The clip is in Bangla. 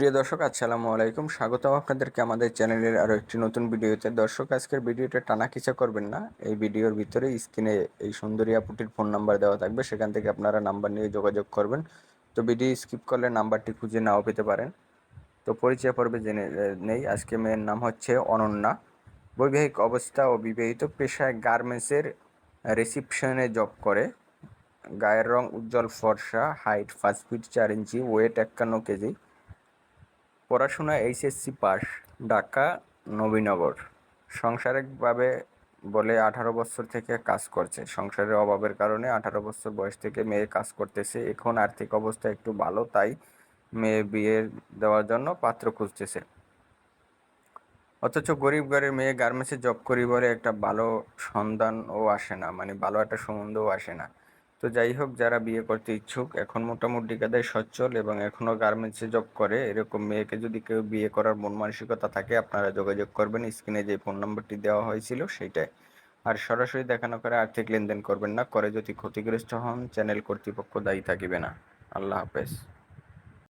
প্রিয় দর্শক, আসসালামু আলাইকুম। স্বাগতম আপনাদেরকে আমাদের চ্যানেলের আরও একটি নতুন ভিডিওতে। দর্শক, আজকের ভিডিওটা টানা কিচা করবেন না। এই ভিডিওর ভিতরে স্ক্রিনে এই সুন্দরী আপুটির ফোন নাম্বার দেওয়া থাকবে। সেখান থেকে আপনারা নাম্বার নিয়ে যোগাযোগ করবেন। তো ভিডিও স্কিপ করলে নাম্বারটি খুঁজে নাও পেতে পারেন। তো পরিচয় পর্বে জেনে নেই। আজকে মেয়ের নাম হচ্ছে অনন্যা। বৈবাহিক অবস্থা ও বিবাহিত পেশায় গার্মেন্টসের রিসিপশনে জব করে। গায়ের রং উজ্জ্বল ফর্সা, হাইট পাঁচ ফিট চার ইঞ্চি, ওয়েট একান্ন কেজি। পড়াশোনা এইচএসসি পাস, ঢাকা, নবীনগর। সংসারিকভাবে বলে আঠারো বছর থেকে কাজ করছে। সংসারের অভাবের কারণে আঠারো বছর বয়স থেকে মেয়ে কাজ করতেছে। এখন আর্থিক অবস্থা একটু ভালো, তাই মেয়ে বিয়ে দেওয়ার জন্য পাত্র খুঁজতেছে। অথচ গরিব ঘরের মেয়ে গার্মেন্টসে জব করি বলে একটা ভালো সন্ধানও আসে না মানে ভালো একটা সম্বন্ধও আসে না। তো যাই হোক, যারা বিয়ে করতে ইচ্ছুক, এখন মোটামুটি কাদায় সচ্ছল এবং এখনও গার্মেন্টসে জব করে, এরকম মেয়েকে যদি কেউ বিয়ে করার মন মানসিকতা থাকে, আপনারা যোগাযোগ করবেন। স্ক্রিনে যে ফোন নম্বরটি দেওয়া হয়েছিল সেইটাই আর সরাসরি দেখানো করে আর্থিক লেনদেন করবেন না, করে যদি ক্ষতিগ্রস্ত হন চ্যানেল কর্তৃপক্ষ দায়ী থাকিবে না। আল্লাহ হাফেজ।